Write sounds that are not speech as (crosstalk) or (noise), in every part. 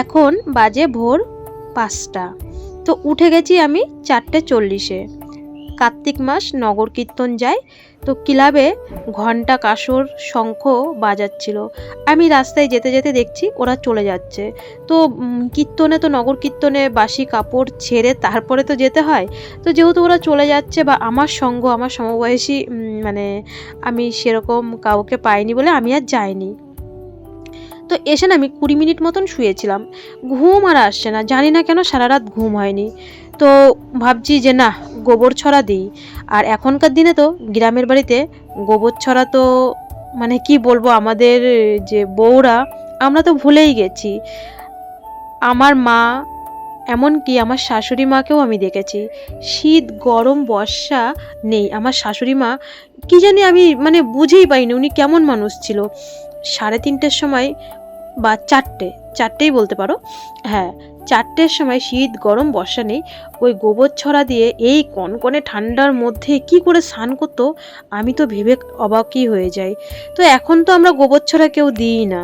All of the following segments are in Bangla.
এখন বাজে ভোর পাঁচটা। তো উঠে গেছি আমি চারটে চল্লিশে। কার্তিক মাস নগর কীর্তন যায়, তো ক্লাবে ঘণ্টা কাসর শঙ্খ বাজাচ্ছিল। আমি রাস্তায় যেতে যেতে দেখছি ওরা চলে যাচ্ছে। তো কীর্তনে তো নগর কীর্তনে বাসি কাপড় ছেড়ে তারপরে তো যেতে হয়। তো যেহেতু ওরা চলে যাচ্ছে বা আমার সঙ্গ, আমার সমবয়সী মানে আমি সেরকম কাউকে পাইনি বলে আমি আর যাইনি। তো এসে না আমি কুড়ি মিনিট মতন শুয়েছিলাম। ঘুম আর আসছে না, জানি না কেন সারা রাত ঘুম হয়নি। তো ভাবছি যে না, গোবর ছড়া দিই। আর এখনকার দিনে তো গ্রামের বাড়িতে গোবর ছড়া তো মানে কি বলব, আমাদের যে বউরা, আমরা তো ভুলেই গেছি। আমার মা, এমনকি আমার শাশুড়ি মাকেও আমি দেখেছি। শীত, গরম, বর্ষা নেই। আমার শাশুড়ি মা, কি জানি আমি মানে বুঝেই পাইনি, উনি কেমন মানুষ ছিল। সাড়ে তিনটের সময় বা চারটে, চারটেই বলতে পারো। হ্যাঁ চারটের সময় শীত, গরম, বর্ষা নেই। ওই গোবর ছড়া দিয়ে এই কনকনে ঠান্ডার মধ্যে কি করে স্নান করতো, আমি তো ভেবে অবাকই হয়ে যাই। তো এখন তো আমরা গোবর ছড়া কেউ দিই না।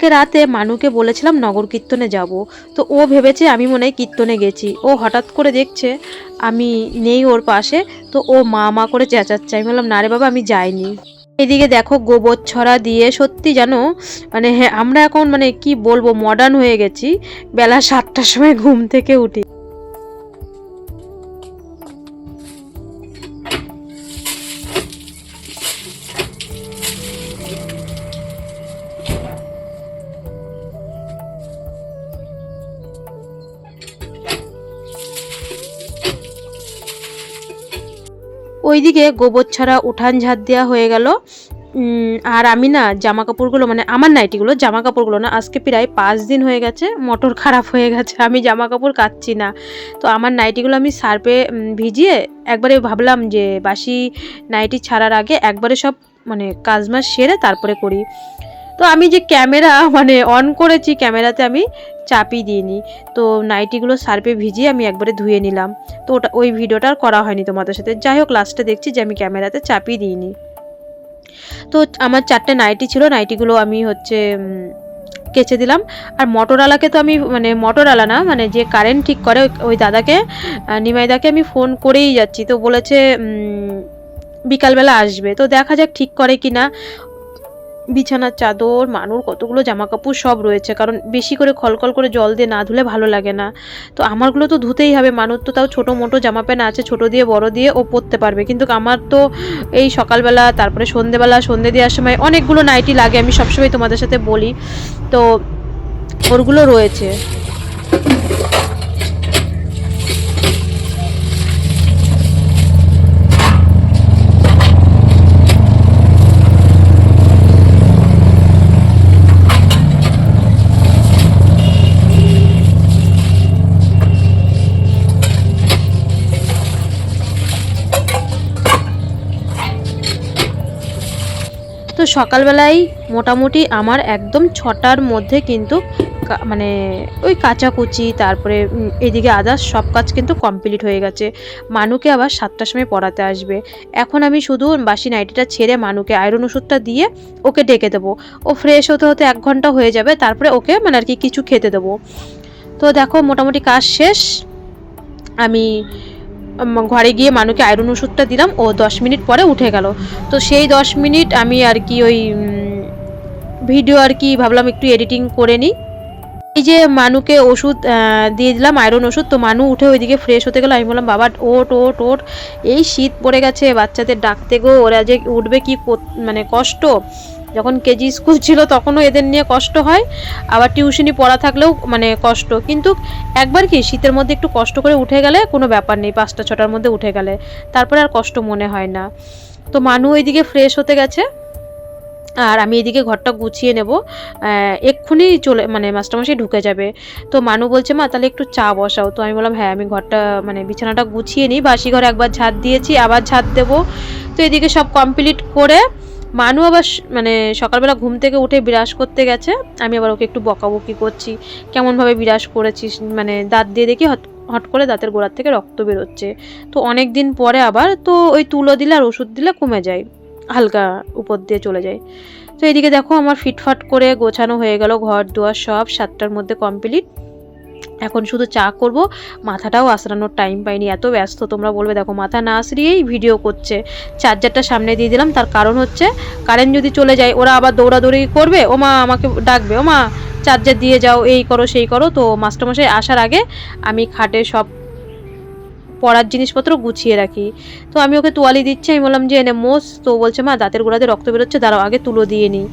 কালকে রাতে মানুকে বলেছিলাম নগর কীর্তনে যাব। তো ও ভেবেছে আমি মনে হয় কীর্তনে গেছি। ও হঠাৎ করে দেখছে আমি নেই ওর পাশে, তো ও মা মা করে চেঁচাচ্ছে। আমি বললাম, না রে বাবা, আমি যাইনি। এদিকে দেখো গোবর ছড়া দিয়ে সত্যি জানো মানে হ্যাঁ আমরা এখন মানে কি বলব মডার্ন হয়ে গেছি। বেলা সাতটার সময় ঘুম থেকে উঠি। ওইদিকে গোবর ছাড়া উঠান ঝাড় দেওয়া হয়ে গেল। আর আমি না জামা কাপড়গুলো মানে আমার নাইটিগুলো জামা কাপড়গুলো না আজকে প্রায় পাঁচ দিন হয়ে গেছে, মোটর খারাপ হয়ে গেছে, আমি জামা কাপড় কাচ্ছি না। তো আমার নাইটিগুলো আমি সার্পে ভিজিয়ে একবারে ভাবলাম যে বাসি নাইটি ছাড়ার আগে একবারে সব মানে কাজ মাস সেরে তারপরে করি। তো আমি যে ক্যামেরা (laughs) মানে অন করেছি, ক্যামেরাতে আমি চাপই দিইনি। তো নাইটিগুলো সার্ফে ভিজিয়ে আমি একবারে ধুয়ে নিলাম। তো ওটা, ওই ভিডিওটা আর করা হয়নি তোমাদের সাথে। যাই হোক লাস্টে দেখছি যে আমি ক্যামেরাতে চাপিয়ে দিইনি। তো আমার চারটে নাইটি ছিল, নাইটিগুলো আমি হচ্ছে কেচে দিলাম। আর মোটরওয়ালাকে তো আমি মানে মোটরওয়ালা না মানে যে কারেন্ট ঠিক করে, ওই দাদাকে নিমাইদাকে আমি ফোন করেই যাচ্ছি। তো বলেছে বিকালবেলা আসবে। তো দেখা যাক ঠিক করে কি না বিছানার চাদর, মানুর, কতগুলো জামা কাপড় সব রয়েছে। কারণ বেশি করে খলকল করে জল দিয়ে না ধুলে ভালো লাগে না। তো আমারগুলো তো ধুতেই হবে। মানুষ তো তাও ছোটো মোটো জামা প্যান্ট আছে, ছোটো দিয়ে, বড় দিয়ে ও পরতে পারবে। কিন্তু আমার তো এই সকালবেলা, তারপরে সন্ধেবেলা, সন্ধে দেওয়ার সময় অনেকগুলো নাইটি লাগে। আমি সবসময় তোমাদের সাথে বলি। তো ওরগুলো রয়েছে। সকালবেলায় মোটামুটি আমার একদম ছটার মধ্যে কিন্তু মানে ওই কাচাকুচি, তারপরে এদিকে আদার্স সব কাজ কিন্তু কমপ্লিট হয়ে গেছে। মানুকে আবার সাতটার সময় পড়াতে আসবে। এখন আমি শুধু বাসি নাইটিটা ছেড়ে মানুকে আয়রন ওষুধটা দিয়ে ওকে ডেকে দেবো। ও ফ্রেশ হতে হতে এক ঘণ্টা হয়ে যাবে, তারপরে ওকে মানে আর কি কিছু খেতে দেবো। তো দেখো, মোটামুটি কাজ শেষ। আমি ঘরে গিয়ে মানুকে আয়রন ওষুধটা দিলাম, ও দশ মিনিট পরে উঠে গেল। তো সেই দশ মিনিট আমি আর কি ওই ভিডিও আর কি ভাবলাম একটু এডিটিং করে নিই। এই যে মানুকে ওষুধ দিয়ে দিলাম, আয়রন ওষুধ, তো মানু উঠে ওইদিকে ফ্রেশ হতে গেলো। আমি বললাম, বাবা, ওট ওট ওট, এই শীত পড়ে গেছে, বাচ্চাদের ডাকতে গো, ওরা যে উঠবে কি মানে কষ্ট? যখন কেজি স্কুল ছিল তখনও এদের নিয়ে কষ্ট হয়, আবার টিউশনি পড়া থাকলেও মানে কষ্ট। কিন্তু একবার কি শীতের মধ্যে একটু কষ্ট করে উঠে গেলে কোনো ব্যাপার নেই, পাঁচটা, ছটার মধ্যে উঠে গেলে। তারপরে আর কষ্ট মনে হয় না। তো মানু এইদিকে ফ্রেশ হতে গেছে, আর আমি এদিকে ঘরটা গুছিয়ে নেব। এক্ষুনি চলে মানে মাস্টারমশাই ঢুকে যাবে। তো মানু বলছে, মা, তাহলে একটু চা বসাও। তো আমি বললাম হ্যাঁ আমি ঘরটা মানে বিছানাটা গুছিয়ে নিই। বাসি ঘরে একবার ঝাঁট দিয়েছি, আবার ঝাঁট দেবো। তো এদিকে সব কমপ্লিট করে মানু আবার মানে সকালবেলা ঘুম থেকে উঠে বিরাস করতে গেছে। আমি আবার ওকে একটু বকাবকি করছি। কেমনভাবে বিরাস করেছিস? মানে দাঁত দিয়ে দেখি হট করে দাঁতের গোড়ার থেকে রক্ত বেরোচ্ছে। তো অনেক দিন পরে আবার তো ওই তুলো দিলে আর ওষুধ দিলে কমে যায়। হালকা উপর দিয়ে চলে যায়। তো এদিকে দেখো আমার ফিটফাট করে গোছানো হয়ে গেল ঘর দুয়ার সব সাতটার মধ্যে কমপ্লিট। এখন শুধু চা করব, মাথাটাও আসরানোর টাইম পাইনি, এত ব্যস্ত, তোমরা বলবে, দেখো, মাথা না আসরিয়েই ভিডিও করছে। চার্জারটা সামনে দিয়ে দিলাম, তার কারণ হচ্ছে কারেন্ট যদি চলে যায়, ওরা আবার দৌড়াদৌড়ি করবে, ও মা, আমাকে ডাকবে, ও মা চার্জার দিয়ে যাও, এই করো, সেই করো, তো মাস্টারমশাই আসার আগে আমি খাটে সব পড়ার জিনিসপত্র গুছিয়ে রাখি। তো আমি ওকে তোয়ালি দিচ্ছি, আমি বললাম যে, এনে মোস তো বলছে, মা, দাঁতের গোড়াতে রক্ত বেরোচ্ছে, দাঁড়াও, আগে তুলো দিয়ে নিই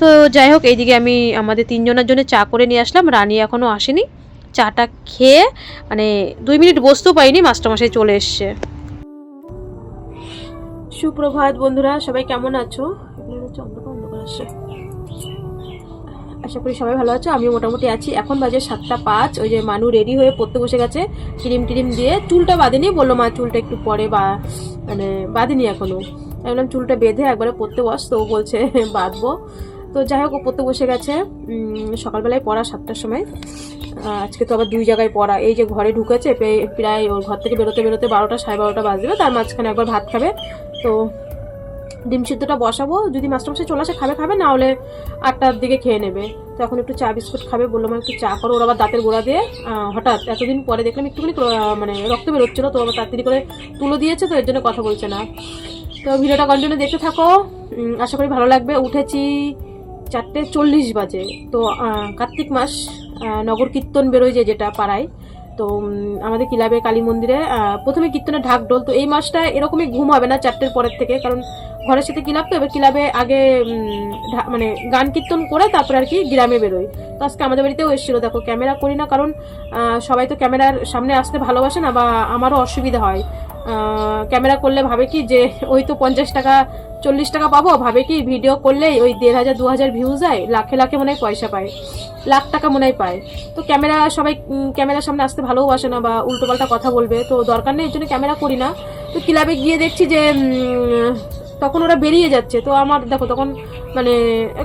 তো যাই হোক, এইদিকে আমি আমাদের তিনজনের জন্য চা করে নিয়ে আসলাম, রানী এখনও আসেনি। চাটা খেয়ে মানে দুই মিনিট বসতেও পাইনি, মাস্টারমশাই চলে এসছে। সুপ্রভাত বন্ধুরা, সবাই কেমন আছো? আশা করি সবাই ভালো আছো, আমিও মোটামুটি আছি। এখন বাজে সাতটা পাঁচ, ওই যে মানু রেডি হয়ে পড়তে বসে গেছে, ক্রিম টিরিম দিয়ে। চুলটা বাঁধেনি, বলল, মা, চুলটা একটু পরে বা মানে বাঁধেনি এখনও। আমি বললাম, চুলটা বেঁধে একবারে পড়তে বস। তো বলছে, বাঁধবো। তো যাই হোক, ও পড়তে বসে গেছে সকালবেলায় পড়া সাতটার সময়। আজকে তো আবার দুই জায়গায় পড়া। এই যে ঘরে ঢুকেছে, প্রায়- ওর ঘর থেকে বেরোতে বেরোতে বারোটা সাড়ে বারোটা বাজবে, তার মাঝখানে একবার ভাত খাবে। তো ডিম সিদ্ধটা বসাবো, যদি মাস্টারমশাই চলে আসে, খাবে খাবে, না হলে আটটার দিকে খেয়ে নেবে। তো এখন একটু চা বিস্কুট খাবে, বলল বললাম একটু চা করো, ওর আবার দাঁতের গোড়া দিয়ে। হঠাৎ এতদিন পরে দেখলাম একটুখানি মানে রক্ত বেরোচ্ছিলো, তো আবার তাড়াতাড়ি করে তুলো দিয়েছে, তো এর জন্য কথা বলছে না। তো ভিডিওটা কন্টিনিউ দেখতে থাকো। আশা করি ভালো লাগবে। উঠেছি চারটে চল্লিশ বাজে। তো কার্তিক মাস নগর কীর্তন বেরোয় যে, যেটা পাড়ায়। তো আমাদের ক্লাবে কালী মন্দিরে প্রথমে কীর্তনে ঢাক ঢোল। তো এই মাসটা এরকমই ঘুম হবে না চারটের পরের থেকে, কারণ ঘরের সাথে ক্লাব তো, এবার ক্লাবে আগে মানে গান কীর্তন করে তারপরে আর কি গ্রামে বেরোয়। তো আজকে আমাদের বাড়িতেও এসেছিল, দেখো, ক্যামেরা করি না, কারণ সবাই তো ক্যামেরার সামনে আসতে ভালোবাসে না বা আমারও অসুবিধা হয়। ক্যামেরা করলে ভাবে কি যে, ওই তো পঞ্চাশ টাকা চল্লিশ টাকা পাবো? ভাবে কি ভিডিও করলেই ওই দেড় হাজার, দু হাজার ভিউজ যায় লাখে লাখে মনে হয় পয়সা পায়। লাখ টাকা মনে হয় পায়। তো ক্যামেরা সবাই ক্যামেরার সামনে আসতে ভালোবাসে না বা উল্টোপাল্টা কথা বলবে, তো দরকার নেই, এর জন্য ক্যামেরা করি না। তো ক্লাবে গিয়ে দেখছি যে তখন ওরা বেরিয়ে যাচ্ছে। তো আমার, দেখো তখন মানে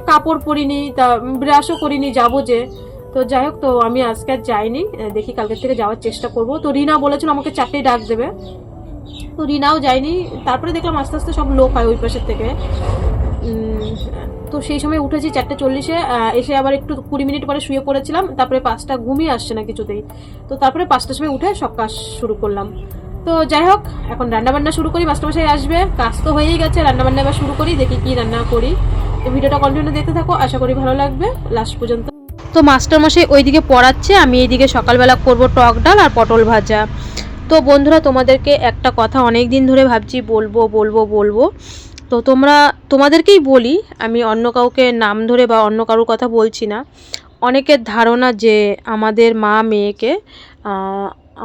কাপড় পরিনি, তা ব্রাশও করিনি, যাব যে। তো যাই হোক, তো আমি আজকে আর যাইনি। দেখি কালকের থেকে যাওয়ার চেষ্টা করব। তো রিনা বলেছিল আমাকে চারটেই ডাক দেবে। তো রিনাও যায়নি তারপরে দেখলাম আস্তে আস্তে সব লোক হয় ওই পাশের থেকে। তো সেই সময় উঠেছি চারটে চল্লিশে এসে আবার একটু কুড়ি মিনিট পরে শুয়ে পড়েছিলাম, তারপরে পাঁচটা ঘুমিয়ে আসছে না কিছুতেই। তো তারপরে পাঁচটার সময় উঠে সব কাজ শুরু করলাম। তো যাই হোক, এখন রান্নাবান্না শুরু করি, মাস্টারমশাই আসবে। কাজ তো হয়েই গেছে, রান্নাবান্না এবার শুরু করি, দেখি কি রান্না করি। তো ভিডিওটা কন্টিনিউ দেখতে থাকো, আশা করি ভালো লাগবে। লাস্ট পর্যন্ত। তো মাস্টারমশাই ওইদিকে পড়াচ্ছে, আমি এইদিকে সকালবেলা করব টক ডাল আর পটল ভাজা। তো বন্ধুরা, তোমাদেরকে একটা কথা অনেক দিন ধরে ভাবছি, বলব বলব বলব। তো তোমরা, তোমাদেরকেই বলি, আমি অন্য কাউকে নাম ধরে বা অন্য কারোর কথা বলছি না। অনেকের ধারণা যে আমাদের মা মেয়েকে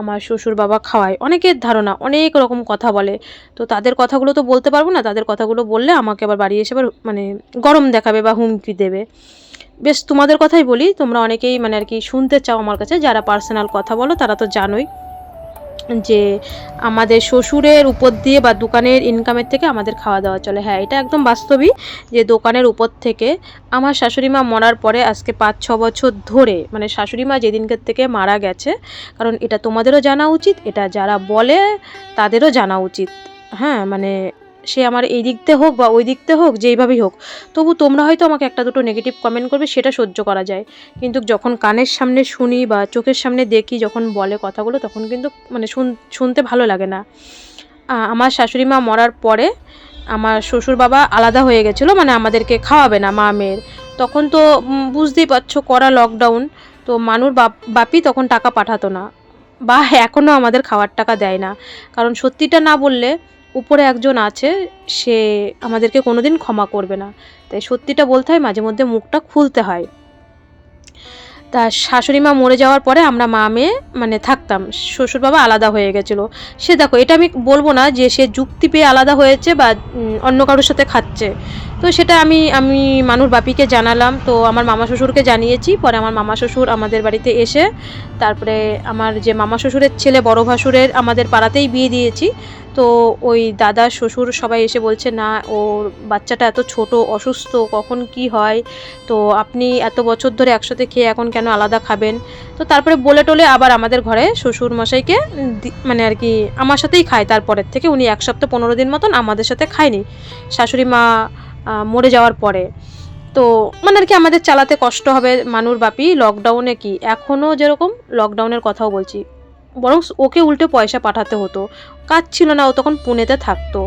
আমার শ্বশুর বাবা খাওয়ায়। অনেকের ধারণা, অনেক রকম কথা বলে। তো তাদের কথাগুলো তো বলতে পারব না, তাদের কথাগুলো বললে আমাকে আবার বাড়ি এসে আবার মানে গরম দেখাবে বা হুমকি দেবে। বেশ, তোমাদের কথাই বলি, তোমরা অনেকেই মানে আর কি শুনতে চাও আমার কাছে, যারা পার্সোনাল কথা বলো, তারা তো জানোই। যে আমাদের শ্বশুরের উপর দিয়ে বা দোকানের ইনকামের থেকে আমাদের খাওয়া দাওয়া চলে। হ্যাঁ এটা একদম বাস্তবই যে দোকানের উপর থেকে আমার শাশুড়ি মা মরার পরে আজকে পাঁচ, ছ বছর ধরে মানে শাশুড়ি মা যেদিনকার থেকে মারা গেছে, কারণ এটা তোমাদেরও জানা উচিত, এটা যারা বলে তাদেরও জানা উচিত। হ্যাঁ মানে সে আমার এই দিকতে হোক বা ওই দিকতে হোক, যেইভাবেই হোক, তবু তোমরা হয়তো আমাকে একটা দুটো নেগেটিভ কমেন্ট করবে, সেটা সহ্য করা যায়। কিন্তু যখন কানের সামনে শুনি বা চোখের সামনে দেখি, যখন বলে কথাগুলো, তখন কিন্তু মানে শুন- শুনতে ভালো লাগে না। আমার শাশুড়ি মা মরার পরে আমার শ্বশুর বাবা আলাদা হয়ে গেছিল মানে আমাদেরকে খাওয়াবে না, মা মেয়ের। তখন তো বুঝতেই পারছ করা লকডাউন তো মানুর বাপ বাপি তখন টাকা পাঠাতো না, বা এখনও আমাদের খাওয়ার টাকা দেয় না। কারণ সত্যিটা না বললে উপরে একজন আছে, সে আমাদেরকে কোনোদিন ক্ষমা করবে না। তাই সত্যিটা বলতে হয়, মাঝে মধ্যে মুখটা খুলতে হয়। তা শাশুড়ি মা মরে যাওয়ার পরে আমরা মা মেয়ে মানে থাকতাম। শ্বশুর বাবা আলাদা হয়ে গেছিল। সে দেখো, এটা আমি বলব না যে সে যুক্তি পেয়ে আলাদা হয়েছে বা অন্য কারোর সাথে খাচ্ছে। তো সেটা আমি আমি মানুর বাপিকে জানালাম। তো আমার মামা শ্বশুরকে জানিয়েছি। পরে আমার মামা শ্বশুর আমাদের বাড়িতে এসে, তারপরে আমার যে মামা শ্বশুরের ছেলে বড় ভাসুরের আমাদের পাড়াতেই বিয়ে দিয়েছি। তো ওই দাদা শ্বশুর সবাই এসে বলছে, না, ওর বাচ্চাটা এত ছোট, অসুস্থ, কখন কি হয়? তো আপনি এত বছর ধরে একসাথে খেয়ে এখন কেন আলাদা খাবেন? তো তারপরে বলে টলে আবার আমাদের ঘরে শ্বশুর মশাইকে মানে আর কি, আমার সাথেই খায়। তারপরের থেকে উনি এক সপ্তাহ পনেরো দিন মতন আমাদের সাথে খায়নি। শাশুড়ি মা মরে যাওয়ার পরে। তো মানে আর কি আমাদের চালাতে কষ্ট হবে। মানুর বাপি লকডাউনে কি? এখনও যেরকম লকডাউনের কথাও বলছি। বরং ওকে উল্টে পয়সা পাঠাতে হতো। কাজ ছিল না, ও তখন পুনেতে থাকতো।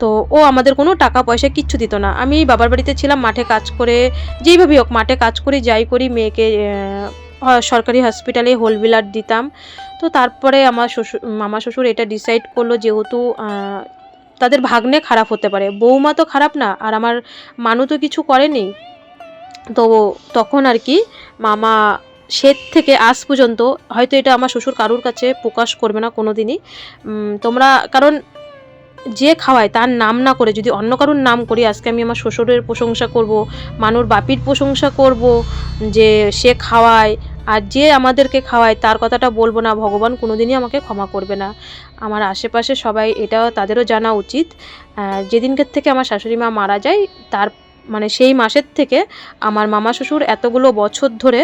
তো ও আমাদের কোনো টাকা পয়সা কিচ্ছু দিত না। আমি বাবার বাড়িতে ছিলাম, মাঠে কাজ করে যেইভাবেই হোক মাঠে কাজ করি যাই করি, মেয়েকে সরকারি হসপিটালে হোল বিলার দিতাম। তো তারপরে আমার শ্বশুর, মামা শ্বশুর এটা ডিসাইড করল যেহেতু তাদের ভাগ্নে খারাপ হতে পারে। বৌমা তো খারাপ না, আর আমার মানু তো কিছু করেনি। তো তখন আর কি মামা শ্বেত থেকে আজ পর্যন্ত হয়তো এটা আমার শ্বশুর কারুর কাছে প্রকাশ করবে না কোনো দিনই তোমরা, কারণ যে খাওয়ায় তার নাম না করে, যদি অন্য কারোর নাম করি, আজকে আমি আমার শ্বশুরের প্রশংসা করব, মানুর বাপির প্রশংসা করব, যে সে খাওয়ায়, আর যে আমাদেরকে খাওয়ায়, তার কথাটা বলব না, ভগবান কোনোদিনই আমাকে ক্ষমা করবে না। আমার আশেপাশে সবাই এটা তাদেরও জানা উচিত। যেদিনকার থেকে আমার শাশুড়ি মা মারা যায়, তার মানে সেই মাসের থেকে আমার মামা শ্বশুর এতগুলো বছর ধরে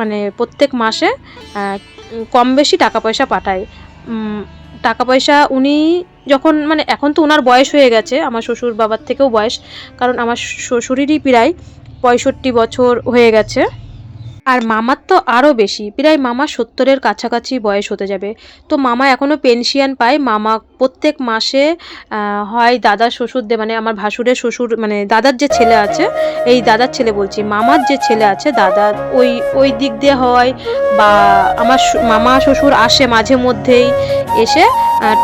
মানে প্রত্যেক মাসে কম বেশি টাকা পয়সা পাঠায়। টাকা পয়সা উনি যখন মানে এখন তো ওনার বয়স হয়ে গেছে, আমার শ্বশুর বাবার থেকেও বয়স, কারণ আমার শ্বশুরেরই প্রায় পঁয়ষট্টি বছর হয়ে গেছে। আর মামার তো আরও বেশি। প্রায় মামা সত্তরের কাছাকাছি বয়স হতে যাবে। তো মামা এখনও পেনশিয়ান পায়। মামা প্রত্যেক মাসে হয় দাদার শ্বশুর দে মানে আমার ভাসুরের শ্বশুর মানে দাদার যে ছেলে আছে, এই দাদার ছেলে বলছি, মামার যে ছেলে আছে, দাদা ওই ওই দিক দিয়ে হয় বা আমার মামা শ্বশুর আসে মাঝে মধ্যেই এসে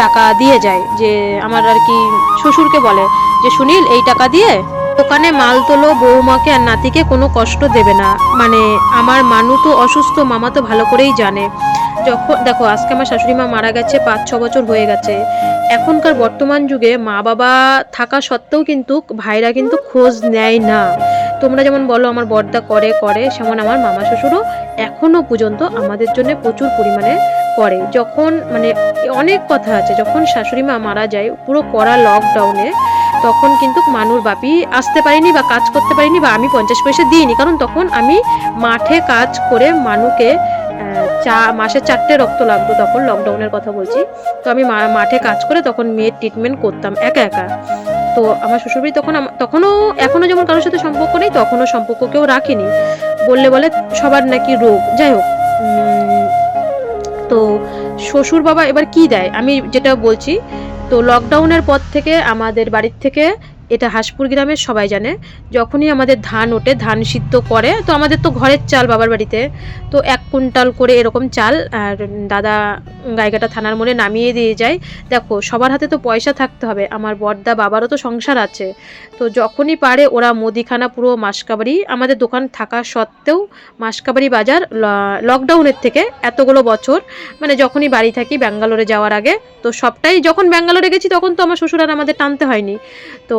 টাকা দিয়ে যায়। যে আমার আর কি শ্বশুরকে বলে যে, সুনীল, এই টাকা দিয়ে দোকানে মাল তোলো বৌমাকে আর নাতিকে কোনো কষ্ট দেবে না। মানে আমার মানু তো অসুস্থ, মামা তো ভালো করেই জানে। যখন, দেখো, আজকে আমার শাশুড়ি মা মারা গেছে পাঁচ, ছ বছর হয়ে গেছে। এখনকার বর্তমান যুগে মা বাবা থাকা সত্ত্বেও কিন্তু ভাইরা কিন্তু খোঁজ নেয় না। তোমরা যেমন বলো, আমার বর্দা করে করে, সেমন আমার মামা শ্বশুরও এখনও পর্যন্ত আমাদের জন্য প্রচুর পরিমাণে করে। যখন মানে অনেক কথা আছে, যখন শাশুড়ি মা মারা যায়, পুরো কড়া লকডাউনে তখন কিন্তু মানুর বাপি আসতে পারিনি বা কাজ করতে পারিনি বা আমি পঞ্চাশ পয়সা দিইনি। কারণ তখন আমি মাঠে কাজ করে মানুকে চা, মাসে চারটে রক্ত লাগতো তখন লকডাউনের কথা বলছি। তো আমি মাঠে কাজ করে তখন মেয়ের ট্রিটমেন্ট করতাম একা একা। তো আমার শ্বশুরবাড়ি তখন তখনও, এখনও যেমন কারোর সাথে সম্পর্ক নেই, তখনও সম্পর্ক কেউ রাখিনি। বললে বলে সবার নাকি রোগ। যাই হোক তো শ্বশুর বাবা এবার কি দেয়? আমি যেটা বলছি, তো লকডাউনের পর থেকে আমাদের বাড়ির থেকে এটা হাসপুর গ্রামের সবাই জানে, যখনই আমাদের ধান ওঠে, ধান সিদ্ধ করে, তো আমাদের তো ঘরের চাল বাবার বাড়িতে। তো এক কুইন্টাল করে এরকম চাল, আর দাদা গাইঘাটা থানার মোড়ে নামিয়ে দিয়ে যায়। দেখো, সবার হাতে তো পয়সা থাকতে হবে, আমার বড়দা বাবারও তো সংসার আছে। তো যখনই পারে, ওরা মুদিখানা পুরো মাসকাবারি আমাদের দোকান থাকা সত্ত্বেও মাসকাবারি বাজার লকডাউনের থেকে এতগুলো বছর মানে যখনই বাড়ি থাকি ব্যাঙ্গালোরে যাওয়ার আগে, তো সবটাই যখন ব্যাঙ্গালোরে গেছি, তখন তো আমার শ্বশুর আর আমাদের টানতে হয়নি। তো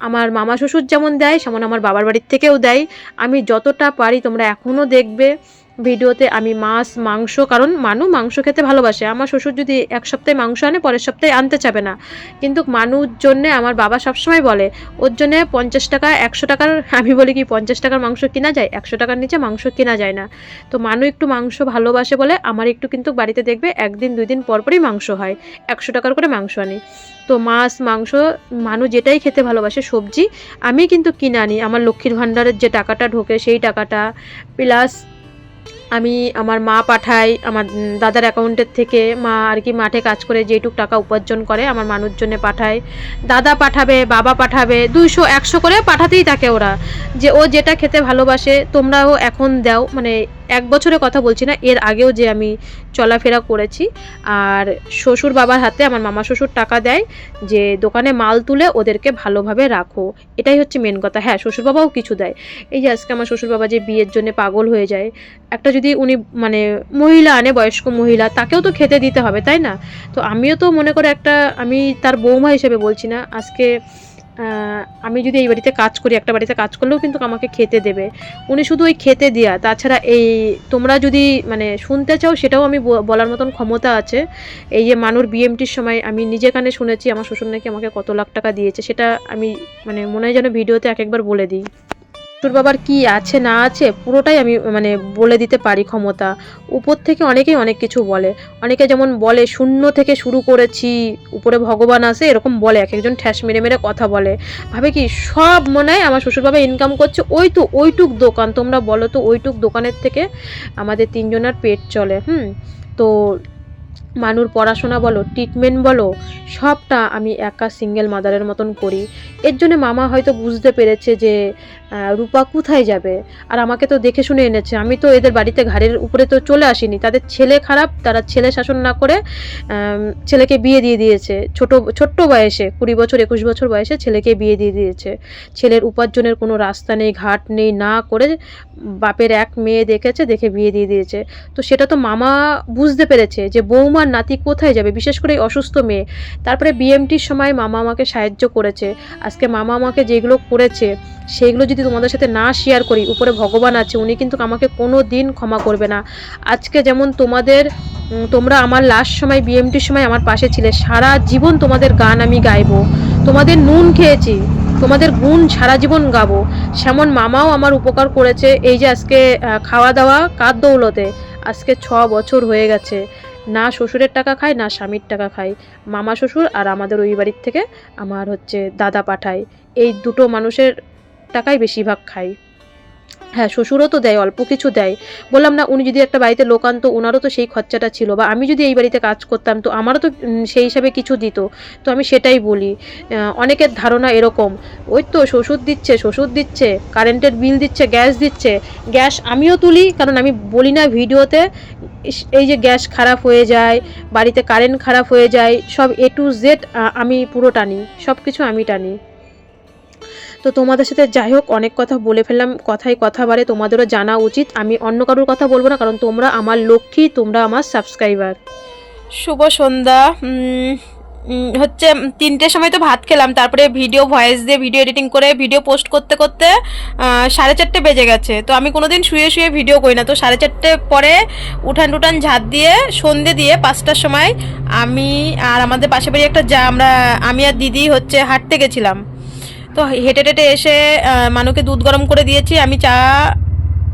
আমার মামা শ্বশুর যেমন দেয়, সেমন আমার বাবার বাড়ির থেকেও দেয়। আমি যতটা পারি তোমরা এখনও দেখবে। ভিডিওতে আমি মাছ, মাংস, কারণ মানু মাংস খেতে ভালোবাসে। আমার শ্বশুর যদি এক সপ্তাহে মাংস আনে, পরের সপ্তাহে আনতে চাবে না। কিন্তু মানুর জন্যে আমার বাবা সবসময় বলে, ওর জন্যে পঞ্চাশ টাকা, একশো টাকার (laughs) আমি বলি কি, পঞ্চাশ টাকার মাংস কেনা যায়? একশো টাকার নিচে মাংস কেনা যায় না। তো মানু একটু মাংস ভালোবাসে বলে, আমার একটু কিন্তু বাড়িতে দেখবে একদিন দুই দিন পর পরই মাংস হয়, একশো টাকার করে মাংস আনি। তো মাছ, মাংস মানুষ যেটাই খেতে ভালোবাসে, সবজি, আমি কিন্তু কিনে আনি। আমার লক্ষ্মীর ভাণ্ডারের যে টাকাটা ঢোকে, সেই টাকাটা, প্লাস আমি আমার মা পাঠাই, আমার দাদার অ্যাকাউন্টের থেকে মা আর কি মাঠে কাজ করে যেটুক টাকা উপার্জন করে, আমার মানুষজনে জন্যে পাঠায়। দাদা পাঠাবে, বাবা পাঠাবে, দুইশো, একশো করে পাঠাতেই থাকে ওরা। যে ও যেটা খেতে ভালোবাসে তোমরাও এখন দাও মানে এক বছরের কথা বলছি না, এর আগেও যে আমি চলাফেরা করেছি, আর শ্বশুর বাবার হাতে আমার মামা শ্বশুর টাকা দেয় যে দোকানে মাল তুলে ওদেরকে ভালোভাবে রাখো। এটাই হচ্ছে মেন কথা। হ্যাঁ শ্বশুর বাবাও কিছু দেয়। এই যে আজকে আমার শ্বশুর বাবা যে বিয়ের জন্য পাগল হয়ে যায়, একটা যদি উনি মানে মহিলা আনে, বয়স্ক মহিলা, তাকেও তো খেতে দিতে হবে, তাই না? তো আমিও তো মনে করে একটা, আমি তার বৌমা হিসেবে বলছি না, আজকে আমি যদি এই বাড়িতে কাজ করি, একটা বাড়িতে কাজ করলেও কিন্তু আমাকে খেতে দেবে। উনি শুধু ওই খেতে দেওয়া তাছাড়া এই তোমরা যদি মানে শুনতে চাও, সেটাও আমি বলার মতন ক্ষমতা আছে। এই যে মানুর বিএমটির সময় আমি নিজে কানে শুনেছি, আমার শ্বশুর নাকি আমাকে কত লাখ টাকা দিয়েছে, সেটা আমি মানে মনে হয় যেন ভিডিওতে এক একবার বলে দিই। শ্বশুর বাবার কি আছে, না আছে, পুরোটাই আমি মানে বলে দিতে পারি ক্ষমতা। উপর থেকে অনেকেই অনেক কিছু বলে। অনেকে যেমন বলে, শূন্য থেকে শুরু করেছি, উপরে ভগবান আছে, এরকম বলে, এক একজন ঠ্যাস মেরে মেরে কথা বলে। ভাবে কি, সব মনে হয় আমার শ্বশুরবাবা ইনকাম করছে, ওই তো, ওইটুক দোকান, তোমরা বলো তো, ওইটুক দোকানের থেকে আমাদের তিনজনের পেট চলে, হুম? তো, মানুর পড়াশোনা বলো ট্রিটমেন্ট বলো, সবটা আমি একা সিঙ্গেল মাদারের মতন করি। এর জন্য মামা হয়তো বুঝতে পেরেছে যে রূপা কোথায় যাবে? আর আমাকে তো দেখে শুনে এনেছে। আমি তো এদের বাড়িতে ঘাড়ের উপরে তো চলে আসিনি। তাদের ছেলে খারাপ, তারা ছেলে শাসন না করে ছেলেকে বিয়ে দিয়ে দিয়েছে। ছোট, ছোট্ট বয়সে, কুড়ি বছর, একুশ বছর বয়সে ছেলেকে বিয়ে দিয়ে দিয়েছে। ছেলের উপার্জনের কোনো রাস্তা নেই, ঘাট নেই, না করে বাপের এক মেয়ে দেখেছে, দেখে বিয়ে দিয়ে দিয়েছে। তো সেটা তো মামা বুঝতে পেরেছে যে বৌমার নাতি কোথায় যাবে, বিশেষ করে অসুস্থ মেয়ে। তারপরে বিএমটির সময় মামা আমাকে সাহায্য করেছে। আজকে মামা আমাকে যেগুলো করেছে, সেইগুলো যদি তোমাদের সাথে না শেয়ার করি, উপরে ভগবান আছে, উনি কিন্তু আমাকে কোনো দিন ক্ষমা করবে না। আজকে যেমন তোমাদের তোমরা আমার লাস্ট সময় বিএমটির সময় আমার পাশে ছিলে, সারা জীবন তোমাদের গান আমি গাইবো। তোমাদের নুন খেয়েছি, তোমাদের গুণ সারা জীবন গাবো। সেমন মামাও আমার উপকার করেছে, এই যে আজকে খাওয়া দাওয়া কার দৌলতে? আজকে ছ বছর হয়ে গেছে। না শ্বশুরের টাকা খায় না স্বামীর টাকা খায় মামা শ্বশুর আর আমাদের ওই বাড়ির থেকে আমার হচ্ছে দাদা পাঠায়। এই দুটো মানুষের টাকাই বেশিরভাগ খাই হ্যাঁ শ্বশুরও তো দেয়, অল্প কিছু দেয়। বললাম, না, উনি যদি একটা বাড়িতে লোক আনতো ওনারও তো সেই খরচাটা ছিল। বা, আমি যদি এই বাড়িতে কাজ করতাম, তো আমারও তো সেই হিসাবে কিছু দিত। তো আমি সেটাই বলি। অনেকের ধারণা এরকম, ওই তো শ্বশুর দিচ্ছে শ্বশুর দিচ্ছে, কারেন্টের বিল দিচ্ছে, গ্যাস দিচ্ছে। গ্যাস আমিও তুলি, কারণ আমি বলি না ভিডিওতে এই যে গ্যাস খারাপ হয়ে যায়, বাড়িতে কারেন্ট খারাপ হয়ে যায়, সব এ টু জেড আমি পুরো টানি সব কিছু আমি টানি। তো তোমাদের সাথে যাই হোক, অনেক কথা বলে ফেললাম, কথায় কথা বাড়ে তোমাদেরও জানা উচিত। আমি অন্য কারোর কথা বলব না, কারণ তোমরা আমার লক্ষ্মী, তোমরা আমার সাবস্ক্রাইবার শুভ সন্ধ্যা। হচ্ছে তিনটের সময় তো ভাত খেলাম, তারপরে ভিডিও ভয়েস দিয়ে ভিডিও এডিটিং করে ভিডিও পোস্ট করতে করতে সাড়ে চারটে বেজে গেছে। তো আমি কোনোদিন শুয়ে শুয়ে ভিডিও করি না। তো সাড়ে চারটে পরে উঠান টুটান ঝাঁট দিয়ে, সন্ধে দিয়ে পাঁচটার সময় আমি আর আমাদের পাশে বাড়ি একটা যা, আমরা, আমি আর দিদি হচ্ছে হাঁটতে গেছিলাম। তো হেঁটে টেটে এসে মানুকে দুধ গরম করে দিয়েছি, আমি চা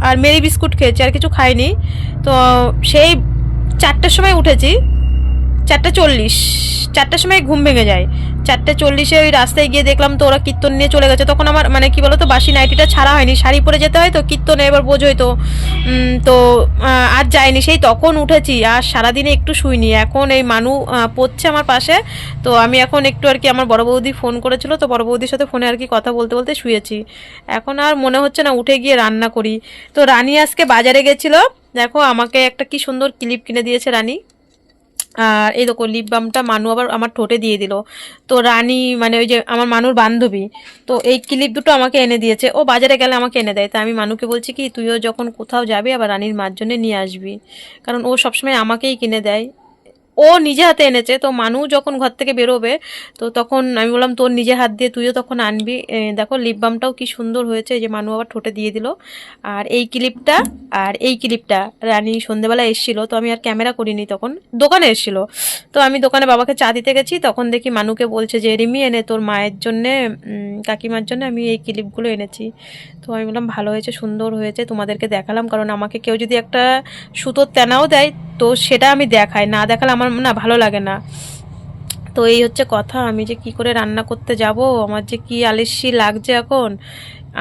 আর মেরি বিস্কুট খেয়েছি, আর কিছু খাইনি। তো সেই চারটার সময় উঠেছি, চারটা চল্লিশ, চারটার সময় ঘুম ভেঙে যায়। চারটে চল্লিশে ওই রাস্তায় গিয়ে দেখলাম তো ওরা কীর্তন নিয়ে চলে গেছে। তখন আমার মানে কি বলতো, বাসি নাইটিটা ছাড়া হয়নি। শাড়ি পরে যেতে হয় তো কীর্তনে এবার বোঝোই তো তো আর যাইনি সেই তখন উঠেছি, আর সারাদিনে একটু শুইনি। এখন এই মানু পড়ছে আমার পাশে। তো আমি এখন একটু আর কি আমার বড় বৌদি ফোন করেছিল, তো বড় বৌদির সাথে ফোনে আর কি কথা বলতে বলতে শুয়েছি। এখন আর মনে হচ্ছে না উঠে গিয়ে রান্না করি। তো রানী আজকে বাজারে গেছিল। দেখো আমাকে একটা কি সুন্দর ক্লিপ কিনে দিয়েছে রানী। আর এই দেখো লিপ বামটা মানু আবার আমার ঠোঁটে দিয়ে দিল। তো রানী মানে ওই যে আমার মানুর বান্ধবী, তো এই ক্লিপ দুটো আমাকে এনে দিয়েছে। ও বাজারে গেলে আমাকে এনে দেয়। তা আমি মানুকে বলছি কি, তুইও যখন কোথাও যাবি, আবার রানীর মার জন্য নিয়ে আসবি। কারণ ও সবসময় আমাকেই কিনে দেয়। ও নিজে হাতে এনেছে। তো মানু যখন ঘর থেকে বেরোবে, তো তখন আমি বললাম, তোর নিজে হাত দিয়ে তুইও তখন আনবি। দেখো লিপ বামটাও কি সুন্দর হয়েছে যে মানু আবার ঠোঁটে দিয়ে দিল। আর এই ক্লিপটা আর এই ক্লিপটা রানী সন্ধেবেলা এসেছিল। তো আমি আর ক্যামেরা করিনি তখন, দোকানে এসেছিল। তো আমি দোকানে বাবাকে চা দিতে গেছি, তখন দেখি মানুকে বলছে যে, রিমি, এনে তোর মায়ের জন্যে কাকিমার জন্য আমি এই ক্লিপগুলো এনেছি। তো আমি বললাম, ভালো হয়েছে, সুন্দর হয়েছে, তোমাদেরকে দেখালাম। কারণ আমাকে কেউ যদি একটা সুতোর তেনাও দেয় তো সেটা আমি দেখাই, না দেখালে আমার না ভালো লাগে না। তো এই হচ্ছে কথা, আমি যে কি করে রান্না করতে যাব, আমার যে কি আলিসি লাগছে এখন,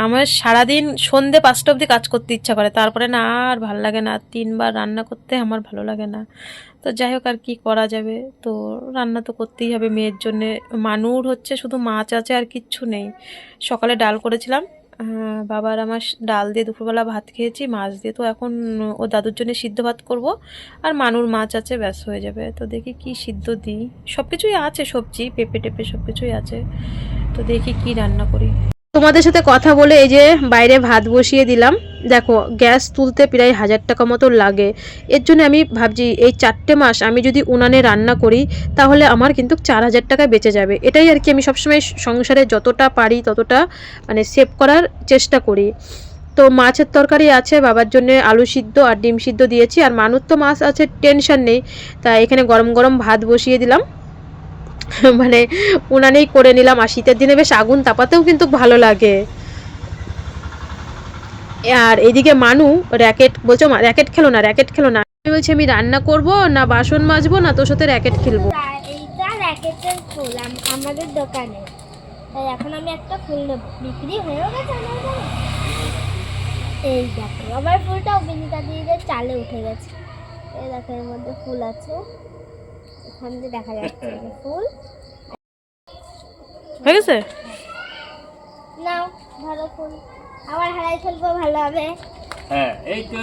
আমার সারাদিন সন্ধে পাঁচটা অবধি কাজ করতে ইচ্ছা করে, তারপরে না আর ভালো লাগে না, তিনবার রান্না করতে আমার ভালো লাগে না। তো যাই হোক আর কি করা যাবে, তো রান্না তো করতেই হবে মেয়ের জন্যে, মানুর হচ্ছে শুধু মাছ আছে আর কিচ্ছু নেই। সকালে ডাল করেছিলাম বাবার আমার ডাল দিয়ে দুপুরবেলা ভাত খেয়েছি, মাছ দিয়ে। তো এখন ও দাদুর জন্য সিদ্ধ ভাত করব, আর মানুর মাছ আছে, ব্যাস হয়ে যাবে। তো দেখি কি সিদ্ধ দিই। সব কিছুই আছে সবজি, পেঁপে টেপে সব কিছুই আছে। তো দেখি কি রান্না করি। তোমাদের সাথে কথা বলে এই যে বাইরে ভাত বসিয়ে দিলাম, দেখো, গ্যাস তুলতে প্রায় হাজার টাকা মতো লাগে। এর জন্য আমি ভাবছি, এই চারটে মাস আমি যদি উনানে রান্না করি, তাহলে আমার কিন্তু চার হাজার টাকা বেঁচে যাবে। এটাই আর কি আমি সবসময় সংসারে যতটা পারি, ততটা মানে সেভ করার চেষ্টা করি। তো মাছের তরকারি আছে, বাবার জন্য আলু সিদ্ধ আর ডিম সিদ্ধ দিয়েছি, আর মানুষ তো মাছ আছে, টেনশন নেই। তা এখানে গরম গরম ভাত বসিয়ে দিলাম। (laughs) মানে উনানেই করে নিলাম, আর শীতের দিনে বেশ আগুন তাপাতেও কিন্তু ভালো লাগে। আর এদিকে মানু র্যাকেট বলছো র্যাকেট খেলো না র্যাকেট খেলো না। আমি বলছি, আমি রান্না করব না বাসন মাজবো না তোর সাথে র্যাকেট খেলব। আমাদের দোকানে। এখন আমি একটা ফুল বিক্রি হয়েও গেছে এই দেখো দিয়ে চালে উঠে গেছে। এই দেখো, এর মধ্যে ফুল আছে। এখান দিয়ে দেখা যাচ্ছে (laughs) ফুল। হয়ে গেছে? নাও ধরো ফুল। আবার হারাই ফেলব ভালো হবে। হ্যাঁ এই তো।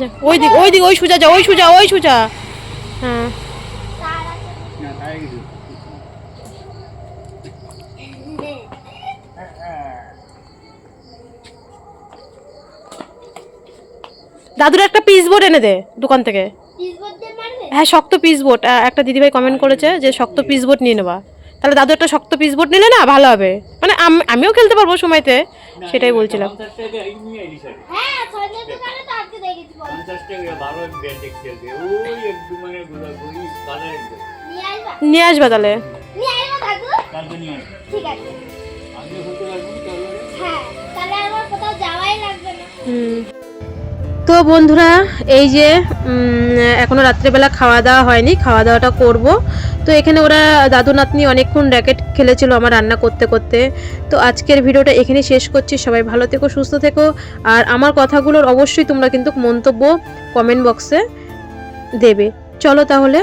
যা, ওই দিক ওই দিক ওই সুজা যা ওই সুজা ওই সুজা। হ্যাঁ। দাদুর একটা পিস বোর্ড এনে দে দোকান থেকে। পিসবোর্ড দিয়ে মারবে হ্যাঁ শক্ত পিস বোর্ড একটা দিদিভাই কমেন্ট করেছে যে শক্ত পিস বোর্ড নিয়ে নেবা। তাহলে দাদু একটা শক্ত পিস বোর্ড নিলে না ভালো হবে। মানে আমিও খেলতে পারব সময়তে সেটাই বলছিলাম। নিয়ে আসবা তাহলে। হ্যাঁ হুম। তো বন্ধুরা, এই যে এখনও এখনও রাত্রেবেলা খাওয়া দাওয়া হয়নি, খাওয়া দাওয়াটা করব। তো এখানে ওরা দাদু নাতনি অনেকক্ষণ র্যাকেট খেলেছিল আমার রান্না করতে করতে। তো আজকের ভিডিওটা এখানে শেষ করছি, সবাই ভালো থেকো, সুস্থ থেকো। আর আমার কথাগুলোর অবশ্যই তোমরা কিন্তু মন্তব্য কমেন্ট বক্সে দেবে। চলো তাহলে।